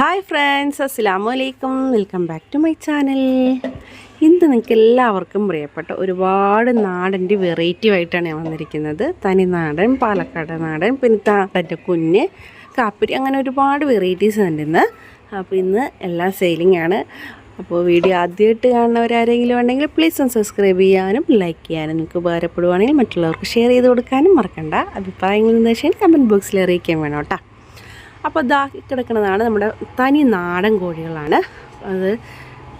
Hi friends അസ്സാം വലൈക്കും welcome back to my channel ഇന്ന് നിങ്ങൾക്ക് എല്ലാവർക്കും പ്രിയപ്പെട്ട ഒരുപാട് നാടന്റെ വെറൈറ്റി ആയിട്ടാണ് ഞാൻ വന്നിരിക്കുന്നത്. തനി നാടൻ പാലക്കാട് നാടൻ പിന്നെ താടന്റെ കുഞ്ഞ് കാപ്പിരി അങ്ങനെ ഒരുപാട് വെറൈറ്റീസ് ഉണ്ട് ഇന്ന്. അപ്പോൾ ഇന്ന് എല്ലാം സെയിലിംഗ് ആണ്. അപ്പോൾ വീഡിയോ ആദ്യമായിട്ട് കാണുന്നവരാരെങ്കിലും ഉണ്ടെങ്കിൽ പ്ലീസ് ഒന്ന് സബ്സ്ക്രൈബ് ചെയ്യാനും ലൈക്ക് ചെയ്യാനും നിങ്ങൾക്ക് ഉപകാരപ്പെടുവാണെങ്കിൽ മറ്റുള്ളവർക്ക് ഷെയർ ചെയ്ത് കൊടുക്കാനും മറക്കണ്ട. അഭിപ്രായങ്ങൾ വെച്ചാൽ കമന്റ് ബോക്സിൽ അറിയിക്കാൻ വേണം കേട്ടോ. അപ്പോൾ ഇതാ കിടക്കുന്നതാണ് നമ്മുടെ തനി നാടൻ കോഴികളാണ്. അത്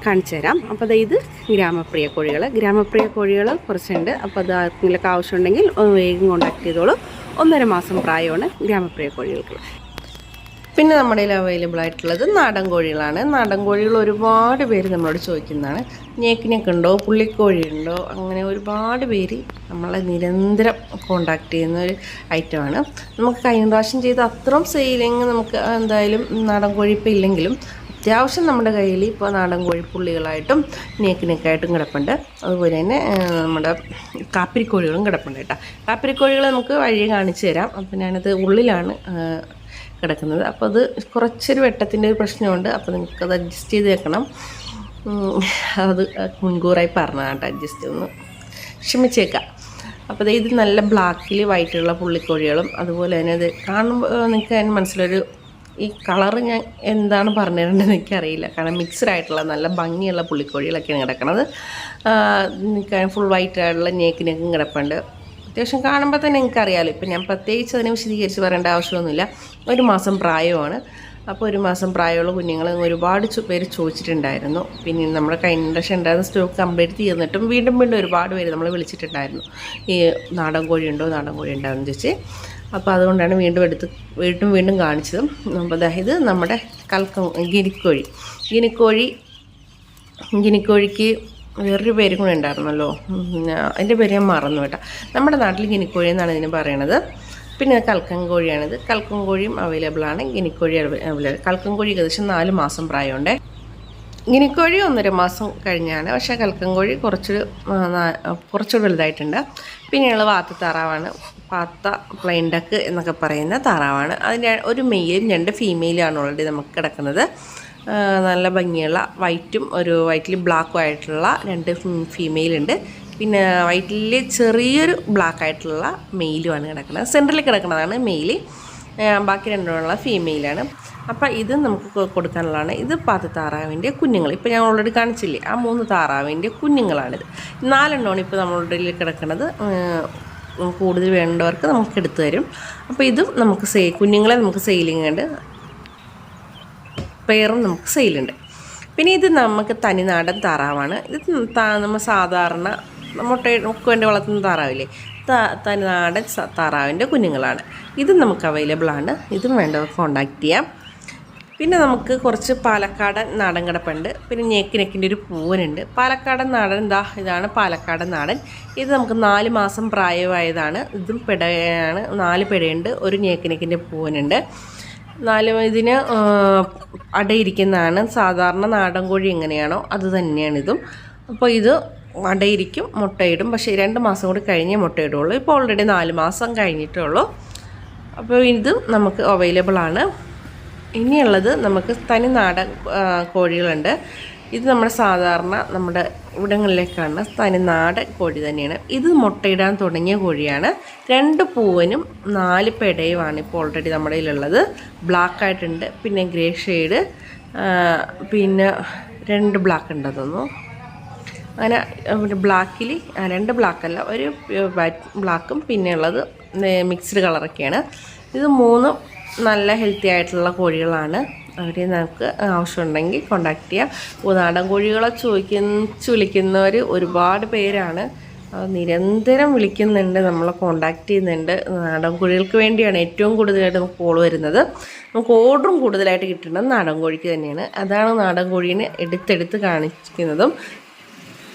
കാണിച്ചു തരാം. അപ്പോൾ അത് ഇത് ഗ്രാമപ്രിയ കോഴികൾ. ഗ്രാമപ്രിയ കോഴികൾ കുറച്ചുണ്ട്. അപ്പോൾ അത് ആർക്കെങ്കിലൊക്കെ ആവശ്യമുണ്ടെങ്കിൽ വേഗം കോണ്ടാക്ട് ചെയ്തോളൂ. ഒന്നര മാസം പ്രായമാണ് ഗ്രാമപ്രിയ കോഴികൾക്ക്. പിന്നെ നമ്മുടെ കയ്യിൽ അവൈലബിൾ ആയിട്ടുള്ളത് നാടൻ കോഴികളാണ്. നാടൻ കോഴികൾ ഒരുപാട് പേര് നമ്മളോട് ചോദിക്കുന്നതാണ്. ഞേക്കിനൊക്കെ ഉണ്ടോ? പുള്ളിക്കോഴി ഉണ്ടോ? അങ്ങനെ ഒരുപാട് പേര് നമ്മളെ നിരന്തരം കോണ്ടാക്ട് ചെയ്യുന്ന ഒരു ഐറ്റമാണ് നമുക്ക് കഴിഞ്ഞ പ്രാവശ്യം ചെയ്ത അത്രയും സെയിലിങ് നമുക്ക് എന്തായാലും നാടൻ കോഴി ഇപ്പോൾ ഇല്ലെങ്കിലും അത്യാവശ്യം നമ്മുടെ കയ്യിൽ ഇപ്പോൾ നാടൻ കോഴി പുള്ളികളായിട്ടും നേക്കിനൊക്കെയായിട്ടും കിടപ്പുണ്ട്. അതുപോലെ തന്നെ നമ്മുടെ കാപ്പിരിക്കോഴികളും കിടപ്പുണ്ട് കേട്ടോ. കാപ്പിരിക്കോഴികൾ നമുക്ക് വഴി കാണിച്ചു തരാം. അപ്പം ഞാനത് ഉള്ളിലാണ് കിടക്കുന്നത്. അപ്പോൾ അത് കുറച്ചൊരു വെട്ടത്തിന്റെ ഒരു പ്രശ്നമുണ്ട്. അപ്പോൾ നിങ്ങൾക്കത് അഡ്ജസ്റ്റ് ചെയ്ത് വെക്കണം. അത് മുൻകൂറായി പറഞ്ഞതാണ് അഡ്ജസ്റ്റ് ഒന്ന് ക്ഷമിച്ചേക്കാം. അപ്പോൾ ഇത് നല്ല ബ്ലാക്കിൽ വൈറ്റുള്ള പുള്ളിക്കോഴികളും അതുപോലെ തന്നെ ഇത് കാണുമ്പോൾ നിങ്ങൾക്ക് അതിന് മനസ്സിലൊരു ഈ കളറ് ഞാൻ എന്താണ് പറഞ്ഞു തരേണ്ടതെന്ന് എനിക്കറിയില്ല. കാരണം മിക്സ്ഡ് ആയിട്ടുള്ള നല്ല ഭംഗിയുള്ള പുള്ളിക്കോഴികളൊക്കെയാണ് കിടക്കുന്നത് നിങ്ങൾക്ക് ഫുൾ വൈറ്റ് ആയിട്ടുള്ള നേക്കിനൊക്കെ കിടപ്പുണ്ട്. അത്യാവശ്യം കാണുമ്പോൾ തന്നെ എനിക്കറിയാമല്ലോ ഇപ്പം ഞാൻ പ്രത്യേകിച്ച് അതിനെ വിശദീകരിച്ച് പറയേണ്ട ആവശ്യമൊന്നുമില്ല. ഒരു മാസം പ്രായമാണ്. അപ്പോൾ ഒരു മാസം പ്രായമുള്ള കുഞ്ഞുങ്ങൾ ഒരുപാട് പേര് ചോദിച്ചിട്ടുണ്ടായിരുന്നു. പിന്നെ നമ്മുടെ കഴിഞ്ഞ പ്രാവശ്യം ഉണ്ടായിരുന്ന സ്റ്റോക്ക് കംപ്ലീറ്റ് തീർന്നിട്ടും വീണ്ടും വീണ്ടും ഒരുപാട് പേര് നമ്മൾ വിളിച്ചിട്ടുണ്ടായിരുന്നു. ഈ നാടൻ കോഴി ഉണ്ടോ നാടൻ കോഴി ഉണ്ടോ ചോദിച്ച്. അപ്പോൾ അതുകൊണ്ടാണ് വീണ്ടും എടുത്ത് വീണ്ടും വീണ്ടും കാണിച്ചതും. അതായത് നമ്മുടെ കൽക്കം ഗിനിക്കോഴി. ഗിനിക്കോഴി ഗിനിക്കോഴിക്ക് വേറൊരു പേര് കൂടെ ഉണ്ടായിരുന്നല്ലോ. അതിന്റെ പേര് ഞാൻ മറന്നു കേട്ടോ. നമ്മുടെ നാട്ടിൽ ഗിനിക്കോഴി എന്നാണ് ഇതിന് പറയണത്. പിന്നെ കൽക്കൻ കോഴിയാണിത് കൽക്കൻ കോഴിയും അവൈലബിൾ ആണ്. ഗിനിക്കോഴി അവൈലബിൾ കൽക്കൻ കോഴി ഏകദേശം നാല് മാസം പ്രായമുണ്ട്. ഗിനിക്കോഴി ഒന്നര മാസം കഴിഞ്ഞാണ്. പക്ഷേ കൽക്കൻ കോഴി കുറച്ചൊരു കുറച്ചൊരു വലുതായിട്ടുണ്ട്. പിന്നെയുള്ള വാത്ത താറാവാണ്. പാത്ത പ്ലെയിൻ ഡക്ക് എന്നൊക്കെ പറയുന്ന താറാവാണ്. അതിന്റെ ഒരു മെയിലും രണ്ട് ഫീമെയിലാണ് ഓൾറെഡി നമുക്ക് കിടക്കുന്നത്. നല്ല ഭംഗിയുള്ള വൈറ്റും ഒരു വൈറ്റിൽ ബ്ലാക്കും ആയിട്ടുള്ള രണ്ട് ഫീമെയിലുണ്ട് പിന്നെ വൈറ്റിൽ ചെറിയൊരു ബ്ലാക്ക് ആയിട്ടുള്ള മെയിലുമാണ് കിടക്കുന്നത്. സെന്ററിൽ കിടക്കുന്നതാണ് മെയിൽ ബാക്കി രണ്ടുമുള്ള ഫീമെയിലാണ് അപ്പോൾ ഇത് നമുക്ക് കൊടുക്കാനുള്ളതാണ്. ഇത് പത്ത് താറാവിന്റെ കുഞ്ഞുങ്ങൾ. ഇപ്പോൾ ഞാൻ ഓൾറെഡി കാണിച്ചില്ലേ? ആ മൂന്ന് താറാവിന്റെ കുഞ്ഞുങ്ങളാണിത് നാലെണ്ണമാണ് ഇപ്പോൾ നമ്മളുടെ കിടക്കുന്നത് കൂടുതൽ വേണ്ടവർക്ക് നമുക്ക് എടുത്തു തരും. അപ്പോൾ ഇതും നമുക്ക് സേ കുഞ്ഞുങ്ങളെ നമുക്ക് സെയിലിംഗ് ഉണ്ട്. പെയറും നമുക്ക് സെയിലുണ്ട് പിന്നെ ഇത് നമുക്ക് തനിനാടൻ താറാവാണ്. ഇത് നമ്മൾ സാധാരണ മുട്ട നമുക്ക് വേണ്ടി വളർത്തുന്ന താറാവില്ലേ? തനിനാടൻ താറാവിന്റെ കുഞ്ഞുങ്ങളാണ്. ഇതും നമുക്ക് അവൈലബിൾ ആണ്. ഇതും വേണ്ട കോണ്ടാക്ട് ചെയ്യാം. പിന്നെ നമുക്ക് കുറച്ച് പാലക്കാടൻ നാടൻ കിടപ്പുണ്ട്. പിന്നെ ഞെക്ക് നെക്കിന്റെ ഒരു പൂവനുണ്ട്. പാലക്കാടൻ നാടൻ എന്താ ഇതാണ് പാലക്കാടൻ നാടൻ. ഇത് നമുക്ക് നാല് മാസം പ്രായമായതാണ്. ഇതും പെടയാണ് നാല് പെടയുണ്ട്. ഒരു ഞെക്ക് നെക്കിന്റെ പൂവനുണ്ട്. നാല് ഇതിന് അടയിരിക്കുന്നതാണ് സാധാരണ നാടൻ കോഴി എങ്ങനെയാണോ അത് തന്നെയാണിതും. അപ്പോൾ ഇത് അടയിരിക്കും മുട്ടയിടും പക്ഷേ രണ്ട് മാസം കൂടി കഴിഞ്ഞേ മുട്ടയിടുള്ളൂ ഇപ്പോൾ ഓൾറെഡി നാല് മാസം കഴിഞ്ഞിട്ടേ ഉള്ളൂ. അപ്പോൾ ഇത് നമുക്ക് അവൈലബിൾ ആണ്. ഇനിയുള്ളത് നമുക്ക് തനി നാടൻ കോഴികളുണ്ട്. ഇത് നമ്മുടെ സാധാരണ നമ്മുടെ ഇവിടങ്ങളിലെ കാണുന്ന തനി നാടൻ കോഴി തന്നെയാണ്. ഇത് മുട്ടയിടാൻ തുടങ്ങിയ കോഴിയാണ്. രണ്ട് പൂവനും നാല് പെടയുമാണ് ഇപ്പോൾ ഓൾറെഡി നമ്മുടെ കയ്യിലുള്ളത്. ബ്ലാക്ക് ആയിട്ടുണ്ട് പിന്നെ ഗ്രേ ഷെയ്ഡ് പിന്നെ രണ്ട് ബ്ലാക്ക് ഉണ്ടതൊന്നു തോന്നുന്നു. അങ്ങനെ ബ്ലാക്കിൽ രണ്ട് ബ്ലാക്കല്ല ഒരു ബ്ലാക്കും പിന്നെ ഉള്ളത് മിക്സ്ഡ് കളറൊക്കെയാണ് ഇത് മൂന്നും നല്ല ഹെൽത്തി ആയിട്ടുള്ള കോഴികളാണ്. അവരെ നമുക്ക് ആവശ്യമുണ്ടെങ്കിൽ കോണ്ടാക്ട് ചെയ്യാം. ഓ, നാടൻ കോഴികളെ ചോദിക്കുന്ന വിളിക്കുന്നവർ ഒരുപാട് പേരാണ്. നിരന്തരം വിളിക്കുന്നുണ്ട് നമ്മളെ കോണ്ടാക്ട് ചെയ്യുന്നുണ്ട്. നാടൻ കോഴികൾക്ക് വേണ്ടിയാണ് ഏറ്റവും കൂടുതലായിട്ട് നമുക്ക് കോൾ വരുന്നത്. നമുക്ക് ഓർഡറും കൂടുതലായിട്ട് കിട്ടുന്നത് നാടൻ കോഴിക്ക് തന്നെയാണ്. അതാണ് നാടൻ കോഴീനെ എടുത്തെടുത്ത് കാണിക്കുന്നതും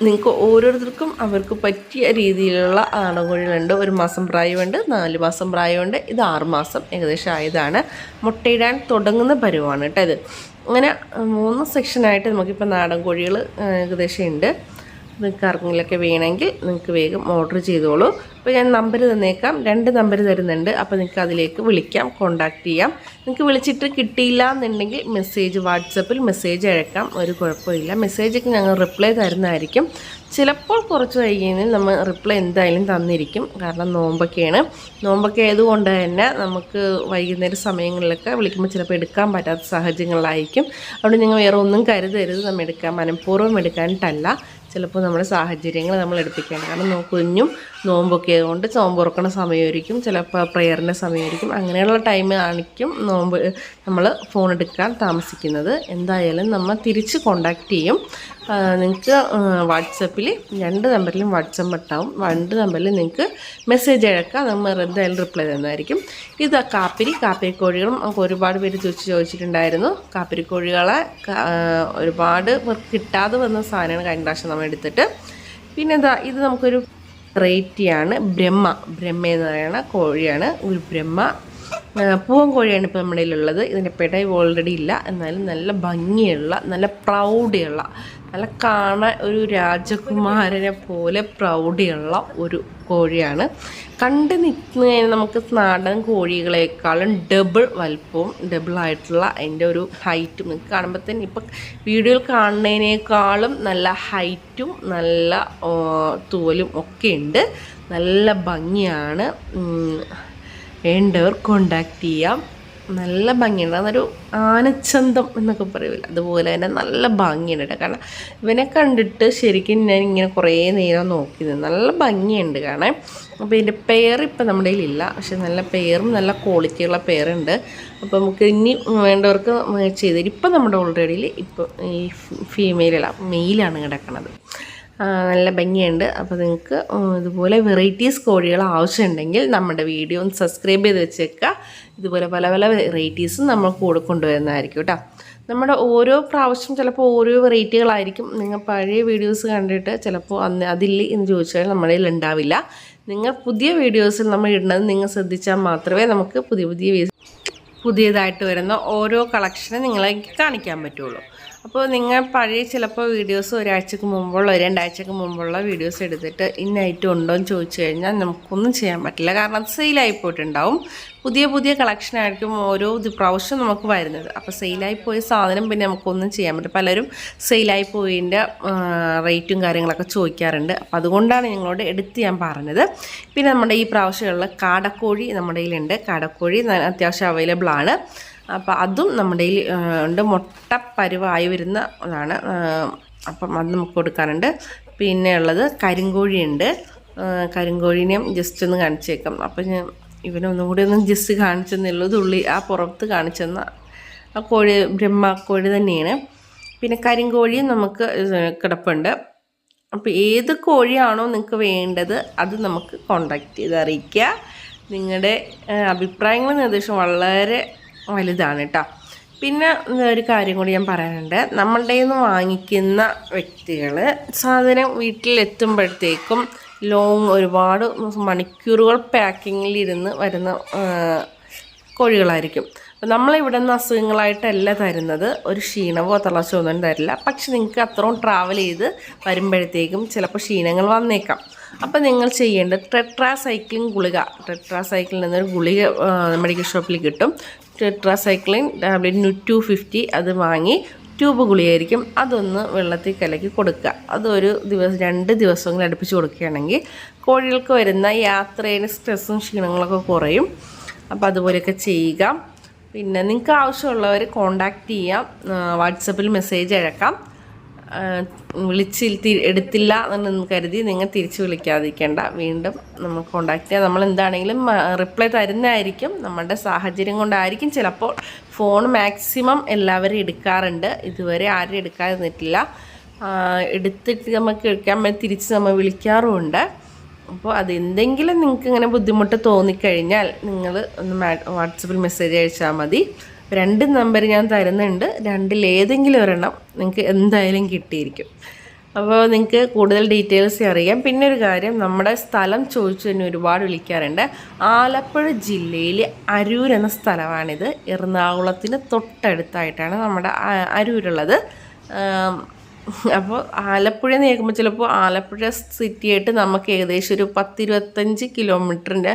നിങ്ങൾക്ക് ഓരോരുത്തർക്കും അവർക്ക് പറ്റിയ രീതിയിലുള്ള നാടൻ കോഴികളുണ്ട് ഒരു മാസം പ്രായമുണ്ട് നാല് മാസം പ്രായമുണ്ട്. ഇത് ആറുമാസം ഏകദേശം ആയതാണ്. മുട്ടയിടാൻ തുടങ്ങുന്ന പരുവാണ് കേട്ടോ ഇത്. അങ്ങനെ മൂന്ന് സെക്ഷനായിട്ട് നമുക്കിപ്പോൾ നാടൻ കോഴികൾ ഏകദേശം ഉണ്ട്. നിങ്ങൾക്ക് ആർക്കെങ്കിലൊക്കെ വേണമെങ്കിൽ നിങ്ങൾക്ക് വേഗം ഓർഡർ ചെയ്തോളൂ. അപ്പോൾ ഞാൻ നമ്പർ തന്നേക്കാം. രണ്ട് നമ്പർ തരുന്നുണ്ട്. അപ്പോൾ നിങ്ങൾക്ക് അതിലേക്ക് വിളിക്കാം കോൺടാക്റ്റ് ചെയ്യാം. നിങ്ങൾക്ക് വിളിച്ചിട്ട് കിട്ടിയില്ല എന്നുണ്ടെങ്കിൽ മെസ്സേജ് വാട്സപ്പിൽ മെസ്സേജ് അയക്കാം. ഒരു കുഴപ്പമില്ല. മെസ്സേജൊക്കെ ഞങ്ങൾ റിപ്ലൈ തരുന്നതായിരിക്കും. ചിലപ്പോൾ കുറച്ച് വൈകിയെങ്കിൽ നമ്മൾ റിപ്ലൈ എന്തായാലും തന്നിരിക്കും. കാരണം നോമ്പൊക്കെയാണ്. നോമ്പൊക്കെ ആയതുകൊണ്ട് തന്നെ നമുക്ക് വൈകുന്നേര സമയങ്ങളിലൊക്കെ വിളിക്കുമ്പോൾ ചിലപ്പോൾ എടുക്കാൻ പറ്റാത്ത സാഹചര്യങ്ങളിലായിരിക്കും അതുകൊണ്ട് നിങ്ങൾ വേറെ ഒന്നും കരുതരുത്. നമ്മൾ എടുക്കാൻ മനഃപൂർവം എടുക്കാനിട്ടല്ല ചിലപ്പോൾ നമ്മുടെ സാഹചര്യങ്ങൾ നമ്മൾ എടുപ്പിക്കേണ്ട കാരണം കുഞ്ഞും നോമ്പൊക്കെ ആയതുകൊണ്ട് നോമ്പ് തുറക്കണ സമയമായിരിക്കും ചിലപ്പോൾ പ്രെയറിന്റെ സമയമായിരിക്കും. അങ്ങനെയുള്ള ടൈം ആണിക്കും നോമ്പ് നമ്മൾ ഫോൺ എടുക്കാൻ താമസിക്കുന്നത്. എന്തായാലും നമ്മൾ തിരിച്ച് കോണ്ടാക്ട് ചെയ്യും. നിങ്ങൾക്ക് വാട്സപ്പിൽ രണ്ട് നമ്പറിലും വാട്സപ്പ് ഉണ്ടാവും. രണ്ട് നമ്പറിൽ നിങ്ങൾക്ക് മെസ്സേജ് അയക്കാം. നമ്മൾ എന്തായാലും റിപ്ലൈ തന്നതായിരിക്കും ഇത് കാപ്പിരി കാപ്പിരി കോഴികളും നമുക്ക് ഒരുപാട് പേര് ചോദിച്ച് ചോദിച്ചിട്ടുണ്ടായിരുന്നു. കാപ്പിരി കോഴികളെ ഒരുപാട് കിട്ടാതെ വന്ന സാധനമാണ് കഴിഞ്ഞ പ്രാവശ്യം നമ്മൾ എടുത്തിട്ട്. പിന്നെ എന്താ ഇത് നമുക്കൊരു വെറൈറ്റിയാണ് ബ്രഹ്മ. ബ്രഹ്മ എന്ന് പറയുന്ന കോഴിയാണ് ഒരു ബ്രഹ്മ. പൂവൻ കോഴിയാണ് ഇപ്പോൾ നമ്മുടെ ഉള്ളത് ഇതിന്റെ പെടവ് ഓൾറെഡി ഇല്ല. എന്നാലും നല്ല ഭംഗിയുള്ള നല്ല പ്രൗഢിയുള്ള നല്ല കാണാൻ ഒരു രാജകുമാരനെ പോലെ പ്രൗഢിയുള്ള ഒരു കോഴിയാണ്. കണ്ട് നിൽക്കുന്നതിന് നമുക്ക് നാടൻ കോഴികളെക്കാളും ഡബിൾ വലുപ്പവും ഡബിൾ ആയിട്ടുള്ള അതിന്റെ ഒരു ഹൈറ്റും നിങ്ങൾക്ക് കാണുമ്പോൾ തന്നെ ഇപ്പം വീഡിയോയിൽ കാണുന്നതിനേക്കാളും നല്ല ഹൈറ്റും നല്ല തോലും ഒക്കെ ഉണ്ട്. നല്ല ഭംഗിയാണ്. വേണ്ടവർ കോണ്ടാക്ട് ചെയ്യാം. നല്ല ഭംഗിയുണ്ട്. അതൊരു ആനച്ചന്തം എന്നൊക്കെ പറയൂല. അതുപോലെ തന്നെ നല്ല ഭംഗിയുണ്ട് കേട്ടോ. കാരണം ഇവനെ കണ്ടിട്ട് ശരിക്കും ഞാൻ ഇങ്ങനെ കുറേ നേരം നോക്കി നല്ല ഭംഗിയുണ്ട് കാണാൻ. അപ്പോൾ ഇതിന്റെ പെയർ ഇപ്പം നമ്മുടെ കയ്യിലില്ല. പക്ഷെ നല്ല പെയറും നല്ല ക്വാളിറ്റിയുള്ള പെയറുണ്ട് അപ്പോൾ നമുക്ക് ഇനി വേണ്ടവർക്ക് ചെയ്ത് ഇപ്പം നമ്മുടെ ഓൾറെഡിയിൽ ഇപ്പോൾ ഈ ഫീമെയിലല്ല മെയിലാണ് കിടക്കണത്. ആ, നല്ല ഭംഗിയുണ്ട്. അപ്പോൾ നിങ്ങൾക്ക് ഇതുപോലെ വെറൈറ്റീസ് കോഴികൾ ആവശ്യമുണ്ടെങ്കിൽ നമ്മുടെ വീഡിയോ ഒന്ന് സബ്സ്ക്രൈബ് ചെയ്ത് വെച്ചേക്കുക. ഇതുപോലെ പല പല വെറൈറ്റീസും നമ്മൾ കൂടെ കൊണ്ടുവരുന്നതായിരിക്കും കേട്ടോ. നമ്മുടെ ഓരോ പ്രാവശ്യം ചിലപ്പോൾ ഓരോ വെറൈറ്റികളായിരിക്കും നിങ്ങൾ പഴയ വീഡിയോസ് കണ്ടിട്ട് ചിലപ്പോൾ അന്ന് അതില്ല എന്ന് ചോദിച്ചാൽ നമ്മുടെ ഉണ്ടാവില്ല. നിങ്ങൾ പുതിയ വീഡിയോസിൽ നമ്മൾ ഇടുന്നത് നിങ്ങൾ ശ്രദ്ധിച്ചാൽ മാത്രമേ നമുക്ക് പുതിയ പുതിയ പുതിയതായിട്ട് വരുന്ന ഓരോ കളക്ഷനും നിങ്ങളെ കാണിക്കാൻ പറ്റുള്ളൂ. അപ്പോൾ നിങ്ങൾ പഴയ ചിലപ്പോൾ വീഡിയോസ് ഒരാഴ്ചക്ക് മുമ്പുള്ള രണ്ടാഴ്ചക്ക് മുമ്പുള്ള വീഡിയോസ് എടുത്തിട്ട് ഇന്ന ഐറ്റം ഉണ്ടോ എന്ന് ചോദിച്ചു കഴിഞ്ഞാൽ നമുക്കൊന്നും ചെയ്യാൻ പറ്റില്ല. കാരണം അത് സെയിലായി പോയിട്ടുണ്ടാവും. പുതിയ പുതിയ കളക്ഷൻ ആയിരിക്കും ഓരോ പ്രാവശ്യം നമുക്ക് വരുന്നത്. അപ്പോൾ സെയിലായി പോയ സാധനം പിന്നെ നമുക്കൊന്നും ചെയ്യാൻ പറ്റില്ല. പലരും സെയിലായി പോയതിന്റെ റേറ്റും കാര്യങ്ങളൊക്കെ ചോദിക്കാറുണ്ട്. അപ്പോൾ അതുകൊണ്ടാണ് നിങ്ങളോട് എടുത്ത് ഞാൻ പറഞ്ഞത്. പിന്നെ നമ്മുടെ ഈ പ്രാവശ്യമുള്ള കാടക്കോഴി നമ്മുടെ കയ്യിലുണ്ട്. കാടക്കോഴി അത്യാവശ്യം അവൈലബിൾ ആണ്. അപ്പോൾ അതും നമ്മുടെ ഉണ്ട്. മുട്ട പരുവായി വരുന്ന ആ, അപ്പം അത് നമുക്ക് കൊടുക്കാനുണ്ട്. പിന്നെ ഉള്ളത് കരിങ്കോഴിയുണ്ട്. കരിങ്കോഴിനെയും ജസ്റ്റ് ഒന്ന് കാണിച്ചേക്കാം. അപ്പം ഞാൻ ഇവനൊന്നും കൂടി ഒന്ന് ജസ്റ്റ് കാണിച്ചെന്നുള്ളൂ തുള്ളി ആ പുറത്ത് കാണിച്ചെന്ന ആ കോഴി ബ്രഹ്മ കോഴി തന്നെയാണ്. പിന്നെ കരിങ്കോഴിയും നമുക്ക് കിടപ്പുണ്ട്. അപ്പോൾ ഏത് കോഴിയാണോ നിങ്ങൾക്ക് വേണ്ടത് അത് നമുക്ക് കോണ്ടാക്ട് ചെയ്ത് അറിയിക്കുക. നിങ്ങളുടെ അഭിപ്രായങ്ങളും നിർദ്ദേശം വളരെ വലുതാണ് കേട്ടോ പിന്നെ ഒരു കാര്യം കൂടി ഞാൻ പറയാനുണ്ട്. നമ്മളുടെ നിന്ന് വാങ്ങിക്കുന്ന വ്യക്തികൾ സാധനം വീട്ടിലെത്തുമ്പോഴത്തേക്കും ലോങ് ഒരുപാട് മണിക്കൂറുകൾ പാക്കിങ്ങിലിരുന്ന് വരുന്ന കോഴികളായിരിക്കും. അപ്പം നമ്മളിവിടെ നിന്ന് അസുഖങ്ങളായിട്ടല്ല തരുന്നത്. ഒരു ക്ഷീണമോ തളർച്ചയോ ഒന്നും തരില്ല. പക്ഷെ നിങ്ങൾക്ക് അത്രയും ട്രാവൽ ചെയ്ത് വരുമ്പോഴത്തേക്കും ചിലപ്പോൾ ക്ഷീണങ്ങൾ വന്നേക്കാം. അപ്പം നിങ്ങൾ ചെയ്യേണ്ടത് ടെട്രാസൈക്ലിൻ ഗുളിക. ടെട്രാസൈക്ലിൻ എന്നൊരു ഗുളിക മെഡിക്കൽ ഷോപ്പിൽ കിട്ടും. ടെട്രാസൈക്ലിൻ ടാബ്ലറ്റ് ടു ഫിഫ്റ്റി അത് വാങ്ങി ട്യൂബ് ഗുളിയായിരിക്കും അതൊന്ന് വെള്ളത്തിൽ കലക്കി കൊടുക്കുക. അതൊരു ദിവസം രണ്ട് ദിവസമെങ്കിലും അടുപ്പിച്ച് കൊടുക്കുകയാണെങ്കിൽ കോഴികൾക്ക് വരുന്ന യാത്രയിൽ സ്ട്രെസ്സും ക്ഷീണങ്ങളൊക്കെ കുറയും. അപ്പോൾ അതുപോലെയൊക്കെ ചെയ്യുക. പിന്നെ നിങ്ങൾക്ക് ആവശ്യമുള്ളവർ കോണ്ടാക്ട് ചെയ്യാം. വാട്സപ്പിൽ മെസ്സേജ് അയക്കാം. വിളിച്ച് എടുത്തില്ല എന്ന് കരുതി നിങ്ങൾ തിരിച്ച് വിളിക്കാതിരിക്കേണ്ട. വീണ്ടും നമ്മൾ കോണ്ടാക്ട് ചെയ്യാം. നമ്മൾ എന്താണെങ്കിലും റിപ്ലൈ തരുന്നതായിരിക്കും. നമ്മുടെ സാഹചര്യം കൊണ്ടായിരിക്കും. ചിലപ്പോൾ ഫോൺ മാക്സിമം എല്ലാവരും എടുക്കാറുണ്ട്. ഇതുവരെ ആരും എടുക്കാതിരുന്നിട്ടില്ല. എടുത്തിട്ട് നമുക്ക് എടുക്കാൻ തിരിച്ച് നമ്മൾ വിളിക്കാറുമുണ്ട്. അപ്പോൾ അതെന്തെങ്കിലും നിങ്ങൾക്ക് ഇങ്ങനെ ബുദ്ധിമുട്ട് തോന്നിക്കഴിഞ്ഞാൽ നിങ്ങൾ ഒന്ന് വാട്സപ്പിൽ മെസ്സേജ് അയച്ചാൽ മതി. രണ്ട് നമ്പർ ഞാൻ തരുന്നുണ്ട്. രണ്ടിൽ ഏതെങ്കിലും ഒരെണ്ണം നിങ്ങൾക്ക് എന്തായാലും കിട്ടിയിരിക്കും. അപ്പോൾ നിങ്ങൾക്ക് കൂടുതൽ ഡീറ്റെയിൽസ് അറിയാം. പിന്നെ ഒരു കാര്യം നമ്മുടെ സ്ഥലം ചോദിച്ചു തന്നെ ഒരുപാട് വിളിക്കാറുണ്ട്. ആലപ്പുഴ ജില്ലയിലെ അരൂർ എന്ന സ്ഥലമാണിത്. എറണാകുളത്തിന് തൊട്ടടുത്തായിട്ടാണ് നമ്മുടെ അരൂരുള്ളത്. അപ്പോൾ ആലപ്പുഴ എന്ന് കേൾക്കുമ്പോൾ ചിലപ്പോൾ ആലപ്പുഴ സിറ്റി ആയിട്ട് നമുക്ക് ഏകദേശം ഒരു പത്തിരുപത്തഞ്ച് കിലോമീറ്ററിന്റെ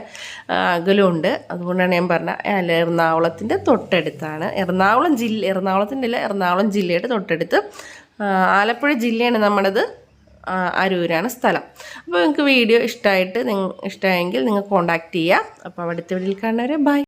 അകലമുണ്ട്. അതുകൊണ്ടാണ് ഞാൻ പറഞ്ഞത് എറണാകുളത്തിന്റെ തൊട്ടടുത്താണ്. എറണാകുളം ജില്ല എറണാകുളത്തിന്റെ അല്ല എറണാകുളം ജില്ലയുടെ തൊട്ടടുത്ത്. ആലപ്പുഴ ജില്ലയാണ് നമ്മുടേത് അരൂരാണ് സ്ഥലം. അപ്പോൾ നിങ്ങൾക്ക് വീഡിയോ ഇഷ്ടമായിട്ട് നിങ്ങൾ ഇഷ്ടമായെങ്കിൽ നിങ്ങൾ കോൺടാക്റ്റ് ചെയ്യുക അപ്പോൾ അവിടുത്തെ വീട്ടിൽ കാണുന്നവരെ ബൈ